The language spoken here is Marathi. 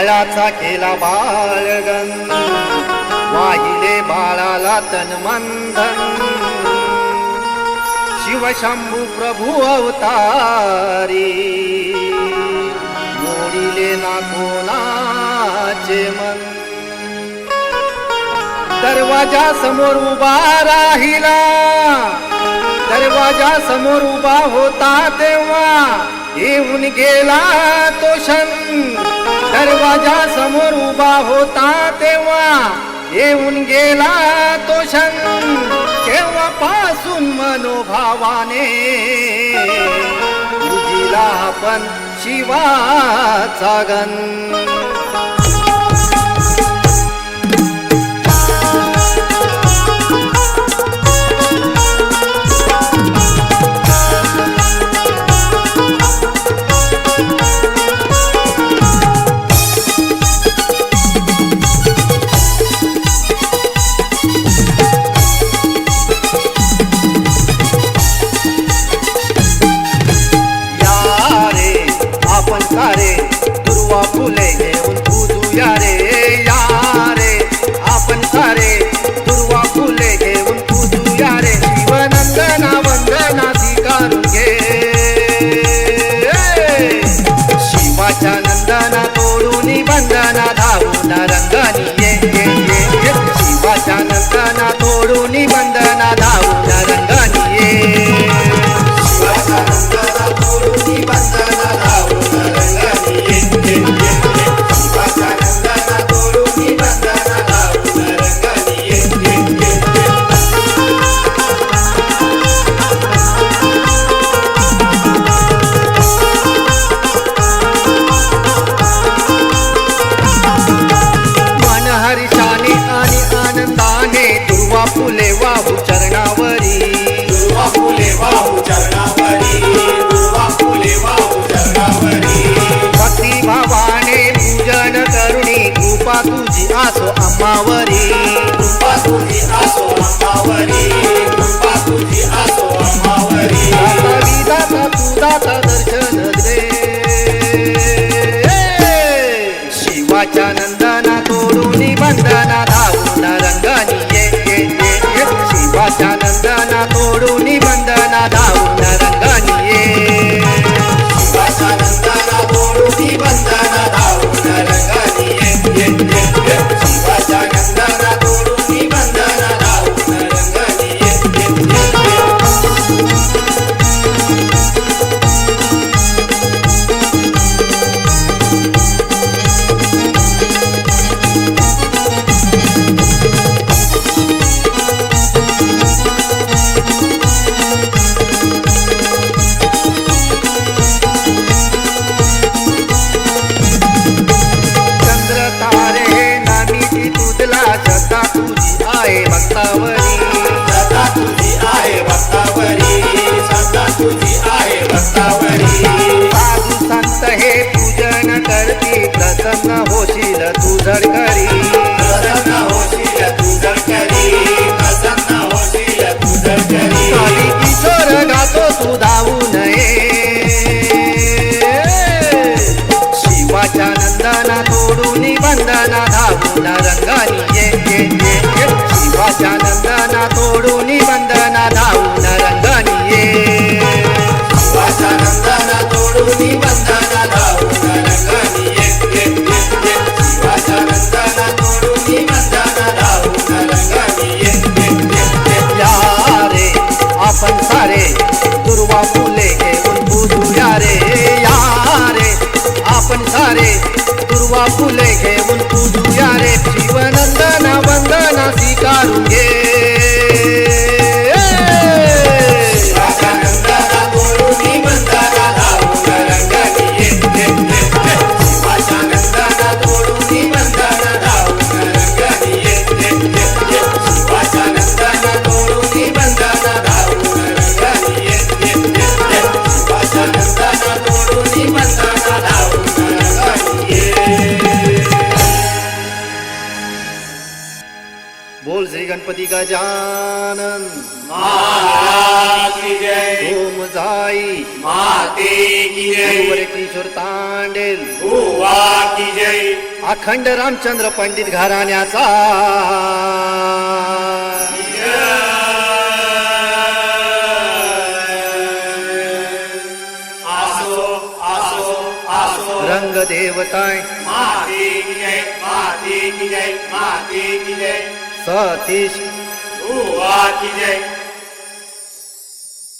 बाळाचा केला बाळगन वाहिले बाळाला तन मंथन शिवशंभू प्रभू अवतारी. मोडिले ना कोणाचे मन. दरवाजा समोर उभा राहिला. दरवाजा समोर उभा होता तेव्हा. येऊन गेला तो क्षण. दरवाजा समोर उभा होता तेव्हा येऊन गेला तो क्षण. तेव्हापासून मनोभावाने तुझीला आपण शिवाचा गण. दुर्वा फुले घेऊन पूजूया रे या रे. आपण सारे दुर्वा फुले घेऊन पूजूया रे. शिवनंदना वंदना स्वीकारून घे. शिवाच्या नंदना तोडून बंदना धावून रंगानी ये शिवाच्या नंदना तोडून बंदना वाहू चरणावरी. दुर्वा फुले वाहू चरणावरी दुर्वा फुले वाहू चरणावरी भक्ती भावाने पूजन करुणी कृपा तुझी आसो अम्मावरी कृपा तुझी आसो अम्मावरी नंदना तोडून बंधना धावून सदा तुझी आहे भक्तावरी सदा तुझी आहे संत हे पूजन करती प्रसन्न होशील तू धरी दुर्वा गजानन. महाराज की जय. ओम जाई माते की गुरुवर जय किशोर तांडेल. गोवा की जय. अखंड रामचंद्र पंडित घराण्याचा. आसो आसो आसो रंग देवताय माते की जय माते की जय माते की जय. सतीश. गोवा की जय.